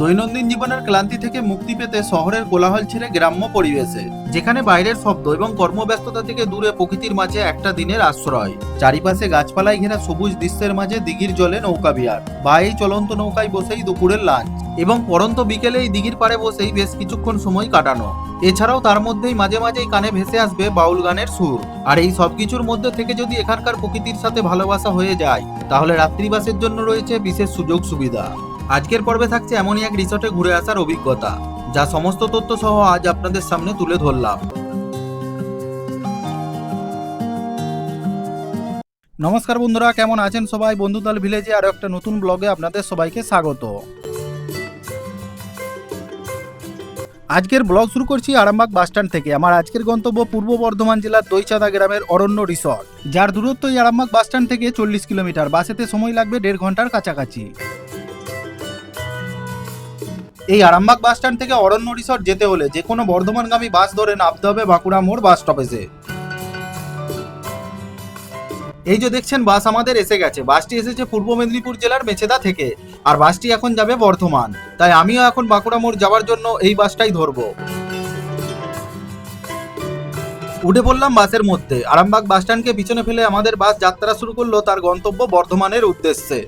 দৈনন্দিন জীবনের ক্লান্তি থেকে মুক্তি পেতে শহরের কোলাহল ছেড়ে গ্রাম্য পরিবেশে, যেখানে বাইরের শব্দ এবং কর্মব্যস্ততা থেকে দূরে প্রকৃতির মাঝে একটা দিনের আশ্রয়। চারিপাশে গাছপালায় ঘেরা সবুজ দৃশ্যের মাঝে দিঘির জলে নৌকা বিহার বা এই চলন্ত নৌকায় বসেই দুপুরের লাঞ্চ এবং পরন্ত বিকেলে এই দিঘির পাড়ে বসেই বেশ কিছুক্ষণ সময় কাটানো। এছাড়াও তার মধ্যেই মাঝে মাঝেই কানে ভেসে আসবে বাউল গানের সুর। আর এই সবকিছুর মধ্যে থেকে যদি এখানকার প্রকৃতির সাথে ভালোবাসা হয়ে যায়, তাহলে রাত্রিবাসের জন্য রয়েছে বিশেষ সুযোগ সুবিধা আজকের পর্বে থাকছে এমনই এক রিসর্টে ঘুরে আসার অভিজ্ঞতা, যা সমস্ত তথ্য সহ আজ আপনাদের সামনে তুলে ধরলাম। নমস্কার বন্ধুরা, কেমন আছেন সবাই? বন্ধুদল ভিলেজে আরও একটা নতুন ব্লগে আপনাদের সবাইকে স্বাগত। আজকের ব্লগ শুরু করছি আরামবাগ বাসস্ট্যান্ড থেকে। আমার আজকের গন্তব্য পূর্ব বর্ধমান জেলার দইচাঁদা গ্রামের অরণ্য রিসর্ট, যার দূরত্ব এই আরামবাগ বাসস্ট্যান্ড থেকে চল্লিশ কিলোমিটার। বাসেতে সময় লাগবে দেড় ঘণ্টার কাছাকাছি। এই আরামবাগ বাসস্ট্যান্ড থেকে অরণ্য রিসর্ট যেতে হলে যে কোনো বর্ধমানগামী বাস ধরে নামতে হবে বাঁকুড়া মোড় বাস স্টপেজে। এই যে দেখছেন, বাস আমাদের এসে গেছে। বাসটি এসেছে পূর্ব মেদিনীপুর জেলার মেছেদা থেকে। আর বাসটি এখন যাবে বর্ধমান। তাই আমিও এখন বাঁকুড়া মোড় যাওয়ার জন্য এই বাসটাই ধরবো। উঠে পড়লাম বাসের মধ্যে। আরামবাগ বাসস্ট্যান্ডকে পিছনে ফেলে আমাদের বাস যাত্রা শুরু করল তার গন্তব্য বর্ধমানের উদ্দেশ্যে।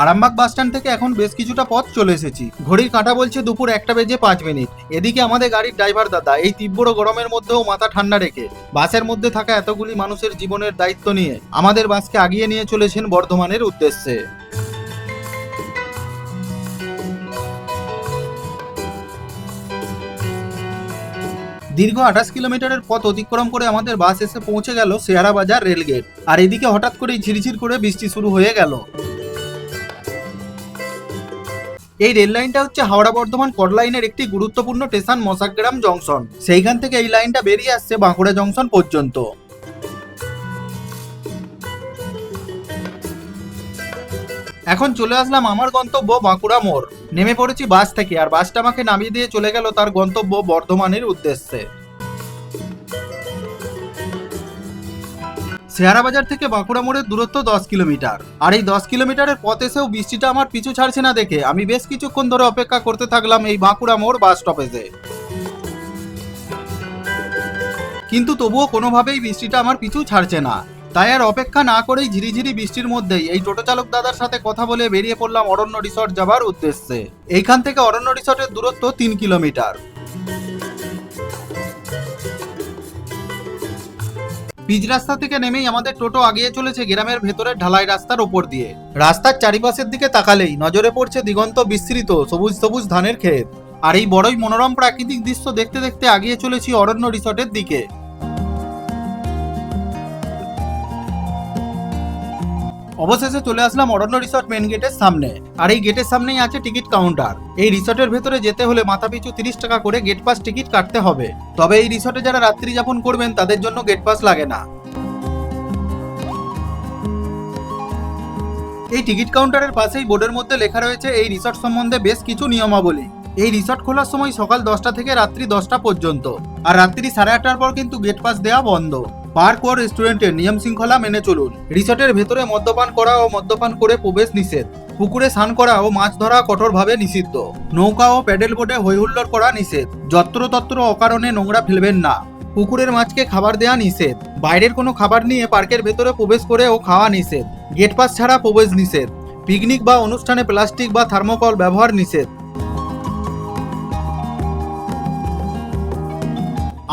আরামবাগ বাসস্ট্যান্ড থেকে এখন বেশ কিছুটা পথ চলে এসেছি। ঘড়ির কাঁটা বলছে দুপুর একটা বেজে পাঁচ মিনিট। এদিকে আমাদের গাড়ির ড্রাইভার দাদা, এই তীব্র গরমের মধ্যেও মাথা ঠান্ডা রেখে বাসের মধ্যে থাকা এতগুলি মানুষের জীবনের দায়িত্ব নিয়ে আমাদের বাসকে আগিয়ে নিয়ে চলেছেন বর্ধমানের উদ্দেশ্যে। দীর্ঘ আঠাশ কিলোমিটারের পথ অতিক্রম করে আমাদের বাস এসে পৌঁছে গেল শেয়ারা বাজার রেলগেট। আর এদিকে হঠাৎ করেই ঝিরিঝির করে বৃষ্টি শুরু হয়ে গেল। এই রেল লাইনটা হচ্ছে হাওড়া বর্ধমান কড লাইনের একটি গুরুত্বপূর্ণ স্টেশন মশাগ্রাম জংশন সেইখান থেকে এই লাইনটা বেরিয়ে আসছে বাঁকুড়া জংশন পর্যন্ত। এখন চলে আসলাম আমার গন্তব্য বাঁকুড়া মোড়। নেমে পড়েছি বাস থেকে, আর বাসটা আমাকে নামিয়ে দিয়ে চলে গেল তার গন্তব্য বর্ধমানের উদ্দেশ্যে। শেয়ারা বাজার থেকে বাঁকুড়া মোড়ের দূরত্ব দশ কিলোমিটার। আর এই দশ কিলোমিটারের পথ এসেও বৃষ্টিটা আমার পিছু ছাড়ছে না দেখে। আমি বেশ কিছুক্ষণ ধরে অপেক্ষা করতে থাকলাম এই বাঁকুড়া মোড় বাস স্টপেজে। কিন্তু তবুও কোনোভাবেই বৃষ্টিটা আমার পিছু ছাড়ছে না। তাই আর অপেক্ষা না করেই ঝিরিঝিরি বৃষ্টির মধ্যেই এই টোটো চালক দাদার সাথে কথা বলে বেরিয়ে পড়লাম অরণ্য রিসর্ট যাবার উদ্দেশ্যে। এইখান থেকে অরণ্য রিসর্টের দূরত্ব তিন কিলোমিটার। পিচ রাস্তা থেকে নেমেই আমাদের টোটো আগিয়ে চলেছে গ্রামের ভেতরের ঢালাই রাস্তার ওপর দিয়ে। রাস্তার চারিপাশের দিকে তাকালেই নজরে পড়ছে দিগন্ত বিস্তৃত সবুজ সবুজ ধানের ক্ষেত। আর এই বড়ই মনোরম প্রাকৃতিক দৃশ্য দেখতে দেখতে আগিয়ে চলেছি অরণ্য রিসর্টের দিকে। অবশেষে চলে আসলাম অরণ্য রিসর্ট মেন গেটের সামনে। আর এই গেটের সামনেই আছে টিকিট কাউন্টার। এই রিসর্টের ভেতরে যেতে হলে মাথাপিছু তিরিশ টাকা করে গেট পাস টিকিট কাটতে হবে। তবে এই রিসর্টে যারা রাত্রি যাপন করবেন, তাদের জন্য গেট পাস লাগে না। এই টিকিট কাউন্টারের পাশেই বোর্ডের মধ্যে লেখা রয়েছে, এই রিসর্ট সম্বন্ধে বেশ কিছু নিয়মাবলী। এই রিসর্ট খোলার সময় সকাল দশটা থেকে রাত্রি দশটা পর্যন্ত। আর রাত্রি সাড়ে আটটার পর কিন্তু গেট পাস দেওয়া বন্ধ। পার্ক ও রেস্টুরেন্টের নিয়ম শৃঙ্খলা মেনে চলুন। রিসর্টের ভেতরে মদ্যপান করা ও মদ্যপান করে প্রবেশ নিষেধ। পুকুরে স্নান করা ও মাছ ধরা কঠোরভাবে নিষিদ্ধ। নৌকা ও প্যাডেল বোটে হৈহুল্লোড় করা নিষেধ। যত্রতত্র অকারণে নোংরা ফেলবেন না। পুকুরের মাছকে খাবার দেওয়া নিষেধ। বাইরের কোনো খাবার নিয়ে পার্কের ভেতরে প্রবেশ করে ও খাওয়া নিষেধ। গেট পাস ছাড়া প্রবেশ নিষেধ। পিকনিক বা অনুষ্ঠানে প্লাস্টিক বা থার্মোকল ব্যবহার নিষেধ।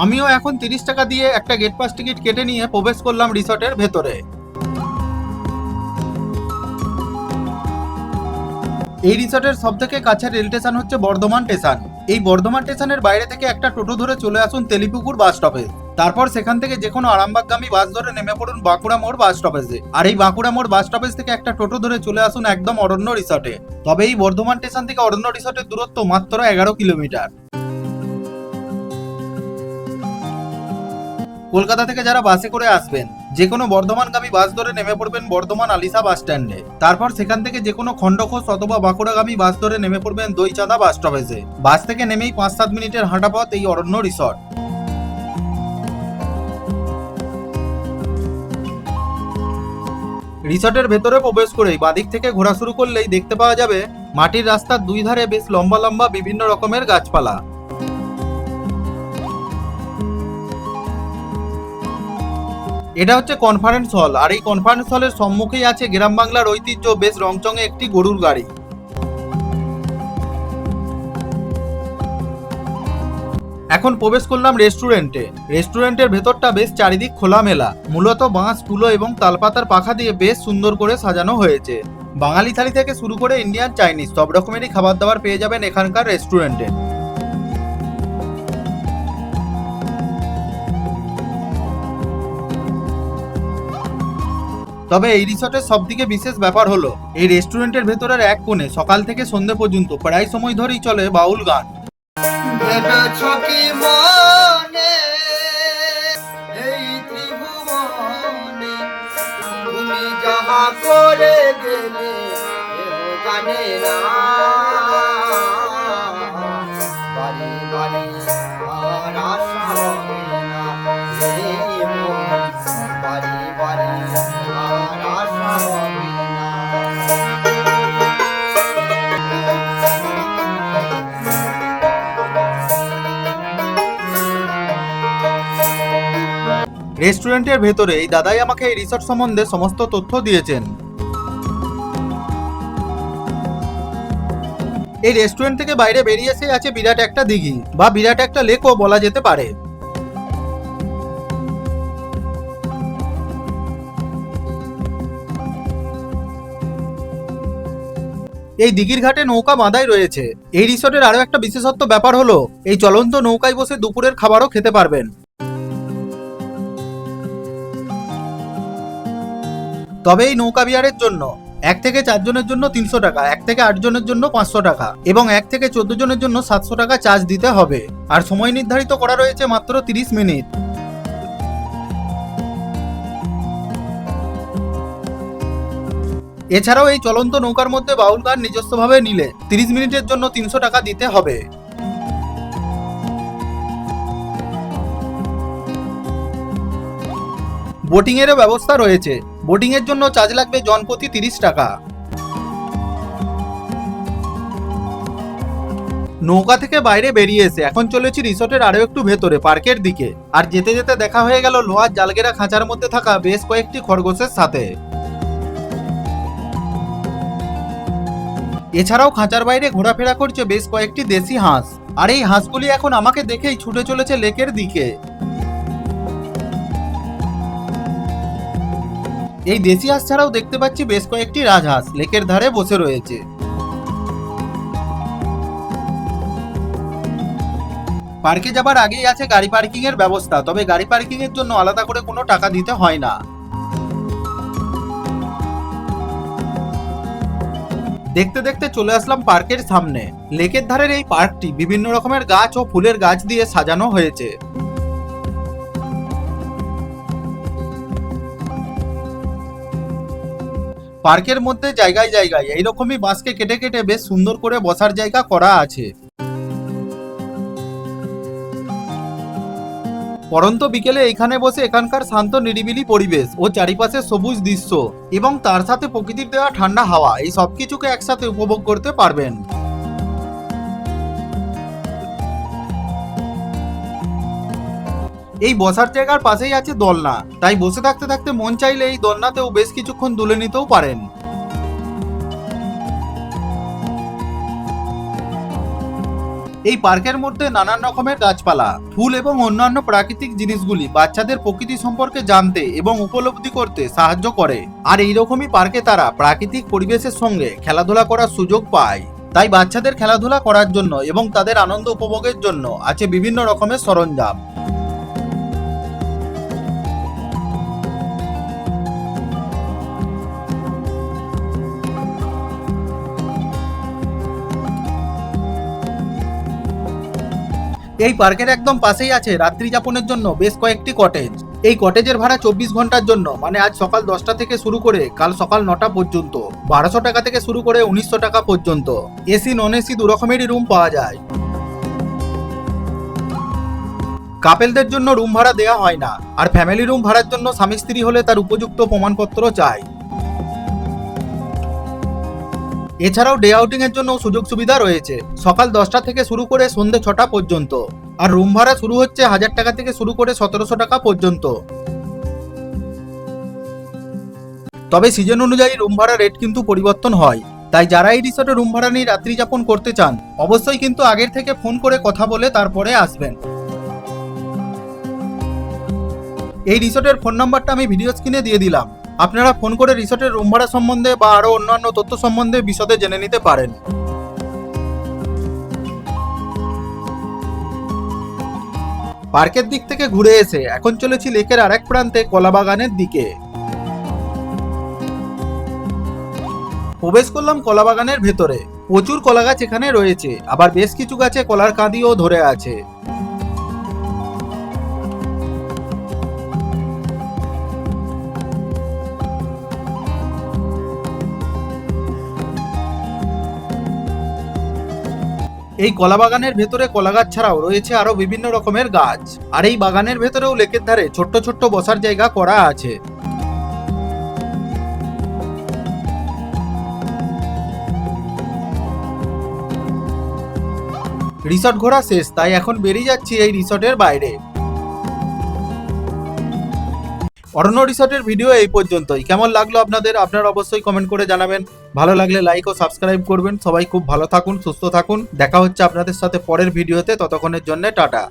আমিও এখন তিরিশ টাকা দিয়ে একটা গেট পাস টিকিট কেটে নিয়ে প্রবেশ করলাম রিসর্টের ভেতরে। এই রিসর্টের সব থেকে কাছের রেল স্টেশন হচ্ছে বর্ধমান স্টেশন এই বর্ধমান স্টেশনের বাইরে থেকে একটা টোটো ধরে চলে আসুন তেলিপুকুর বাস স্টপে তারপর সেখান থেকে যে কোনো আরামবাগগামী বাস ধরে নেমে পড়ুন বাঁকুড়া মোড় বাস স্টপেজে আর এই বাঁকুড়া মোড় বাস স্টপেজ থেকে একটা টোটো ধরে চলে আসুন একদম অরণ্য রিসর্টে। তবে এই বর্ধমান স্টেশন থেকে অরণ্য রিসর্টের দূরত্ব মাত্র এগারো কিলোমিটার। কলকাতা থেকে যারা বাসে করে আসবেন যে কোনো বর্ধমানগামী বাস ধরে নেমে পড়বেন বর্ধমান আলিসা বাস স্ট্যান্ডে। তারপর সেখান থেকে যে কোনো খণ্ডঘোষ অথবা বাঁকুড়াগামী বাস ধরে নেমে পড়বেন দইচাঁদা বাস স্টপেজে। বাস থেকে নেমেই পাঁচ সাত মিনিটের হাঁটা পথ এই অরণ্য রিসর্ট রিসর্টের ভেতরে প্রবেশ করেই বাদিক থেকে ঘোরা শুরু করলেই দেখতে পাওয়া যাবে, মাটির রাস্তার দুই ধারে বেশ লম্বা লম্বা বিভিন্ন রকমের গাছপালা। এটা হচ্ছে কনফারেন্স হল আর এই কনফারেন্স হলের সম্মুখেই আছে গ্রাম বাংলার ঐতিহ্য। বেশ রংচঙে একটি গরুর গাড়ি। এখন প্রবেশ করলাম রেস্টুরেন্টে রেস্টুরেন্টের ভেতরটা বেশ চারিদিক খোলামেলা। মূলত বাঁশ, তুলো এবং তালপাতার পাখা দিয়ে বেশ সুন্দর করে সাজানো হয়েছে। বাঙালি থালি থেকে শুরু করে ইন্ডিয়ান চাইনিজ সব রকমেরই খাবার দাবার পেয়ে যাবেন এখানকার রেস্টুরেন্টে তবে এই রিসর্টের সব থেকে বিশেষ ব্যাপার হলো, এই রেস্টুরেন্টের ভেতরের এক কোণে সকাল থেকে সন্ধে পর্যন্ত প্রায় সময় ধরেই চলে বাউল গান। রেস্টুরেন্টের ভেতরে এই দাদাই আমাকে এই রিসর্ট সম্বন্ধে সমস্ত তথ্য দিয়েছেন। এই রেস্টুরেন্ট থেকে বাইরে বেরিয়ে এসে আছে বিরাট একটা দিঘি, বা বিরাট একটা লেকও বলা যেতে পারে। এই দিঘির ঘাটে নৌকা বাঁধাই রয়েছে। এই রিসর্টের আরও একটা বিশেষত্ব ব্যাপার হলো, এই চলন্ত নৌকায় বসে দুপুরের খাবারও খেতে পারবেন। তবে এই নৌকা বিহারের জন্য এক থেকে চার জনের জন্য তিনশো টাকা, এক থেকে আট জনের জন্য পাঁচশো টাকা এবং এক থেকে চোদ্দ জনের জন্য সাতশো টাকা চার্জ দিতে হবে। আর সময় নির্ধারিত করা রয়েছে মাত্র তিরিশ মিনিট। এছাড়াও এই চলন্ত নৌকার মধ্যে বাউল গান নিজস্বভাবে নিলে তিরিশ মিনিটের জন্য তিনশো টাকা দিতে হবে। বোটিং এরও ব্যবস্থা রয়েছে। এর জন্য চার্জ লাগবে জনপ্রতি তিরিশ টাকা। নৌকা থেকে বাইরে বেরিয়ে এসে এখন চলেছি রিসোর্টের আরও একটু ভেতরে, পার্কের দিকে। আর যেতে যেতে দেখা হয়ে গেল লোহার জালগেরা খাঁচার মধ্যে থাকা বেশ কয়েকটি খরগোশের সাথে। এছাড়াও খাঁচার বাইরে ঘোরাফেরা করছে বেশ কয়েকটি দেশি হাঁস। আর এই হাঁসগুলি এখন আমাকে দেখেই ছুটে চলেছে লেকের দিকে। এই দেশি হাঁস ছাড়াও দেখতে পাচ্ছি বেশ কয়েকটি রাজহাঁস লেকের ধারে বসে রয়েছে। পার্কে যাবার আগেই আছে গাড়ি পার্কিং এর ব্যবস্থা, তবে গাড়ি পার্কিং এর জন্য আলাদা করে কোনো টাকা দিতে হয় না। দেখতে দেখতে চলে আসলাম পার্কের সামনে। লেকের ধারের এই পার্কটি বিভিন্ন রকমের গাছ ও ফুলের গাছ দিয়ে সাজানো হয়েছে। পার্কের মধ্যে জায়গায় জায়গায়। এইরকমই বাঁশকে কেটে কেটে বেশ সুন্দর করে বসার জায়গা করা আছে। পরন্ত বিকেলে এখানে বসে এখানকার শান্ত নিরিবিলি পরিবেশ ও চারিপাশে সবুজ দৃশ্য এবং তার সাথে প্রকৃতির দেওয়া ঠান্ডা হাওয়া, এই সব কিছুকে একসাথে উপভোগ করতে পারবেন। এই বসার জায়গার পাশেই আছে দোলনা। তাই বসে থাকতে থাকতে মন চাইলে এই দোলনাতেও বেশ কিছুক্ষণ দুলে নিতেও পারেন। এই পার্কের মধ্যে নানান রকমের গাছপালা, ফুল এবং অন্যান্য প্রাকৃতিক জিনিসগুলি বাচ্চাদের প্রকৃতি সম্পর্কে জানতে এবং উপলব্ধি করতে সাহায্য করে। আর এইরকমই পার্কে তারা প্রাকৃতিক পরিবেশের সঙ্গে খেলাধুলা করার সুযোগ পায়। তাই বাচ্চাদের খেলাধুলা করার জন্য এবং তাদের আনন্দ উপভোগের জন্য আছে বিভিন্ন রকমের সরঞ্জাম। এই পার্কের একদম পাশেই আছে রাত্রি যাপনের জন্য বেশ কয়েকটি কটেজ এই কটেজের ভাড়া চব্বিশ ঘণ্টার জন্য মানে আজ সকাল দশটা থেকে শুরু করে কাল সকাল নটা পর্যন্ত, বারোশো টাকা থেকে শুরু করে উনিশশো টাকা পর্যন্ত। এসি নন এসি দু রকমেরই রুম পাওয়া যায়। কাপেলদের জন্য রুম ভাড়া দেওয়া হয় না, আর ফ্যামিলি রুম ভাড়ার জন্য স্বামী স্ত্রী হলে তার উপযুক্ত প্রমাণপত্র চাই। এছাড়াও ডে আউটিং এর জন্য সুযোগ সুবিধা রয়েছে। সকাল দশটা থেকে শুরু করে সন্ধে ছটা পর্যন্ত। আর রুম ভাড়া শুরু হচ্ছে হাজার টাকা থেকে শুরু করে সতেরোশো টাকা পর্যন্ত। তবে সিজন অনুযায়ী রুম ভাড়া রেট কিন্তু পরিবর্তন হয়। তাই যারা এই রিসোর্টে রুম ভাড়া নিয়ে রাত্রি যাপন করতে চান, অবশ্যই কিন্তু আগের থেকে ফোন করে কথা বলে তারপরে আসবেন। এই রিসোর্টের ফোন নাম্বারটা আমি ভিডিও স্ক্রিনে দিয়ে দিলাম। আপনারা ফোন করে রিসোর্টের রুম ভাড়া সম্বন্ধে বা আরও অন্যান্য তথ্য সম্বন্ধে বিশদে জেনে নিতে পারেন। পার্কের দিক থেকে ঘুরে এসে এখন চলেছি লেকের আরেক প্রান্তে কলাবাগানের দিকে। প্রবেশ করলাম কলাবাগানের ভেতরে। প্রচুর কলা গাছ এখানে রয়েছে, আবার বেশ কিছু গাছে কলার কাঁদিও ধরে আছে। এই কলা বাগানের ভেতরে কলা গাছ ছাড়াও রয়েছে আরও বিভিন্ন রকমের গাছ। আর এই বাগানের ভেতরেও লেকের ধারে ছোট্ট ছোট্ট বসার জায়গা করা আছে। রিসর্ট ঘোরা শেষ, তাই এখন বেরিয়ে যাচ্ছি এই রিসর্টের বাইরে। অরণ্য রিসর্টের ভিডিও এই পর্যন্তই। কেমন লাগল আপনাদের? আপনারা অবশ্যই কমেন্ট করে জানাবেন। ভালো লাগলে লাইক ও সাবস্ক্রাইব করবেন। সবাই খুব ভালো থাকুন, সুস্থ থাকুন। দেখা হচ্ছে আপনাদের সাথে পরের ভিডিওতে। ততক্ষণের জন্য টাটা।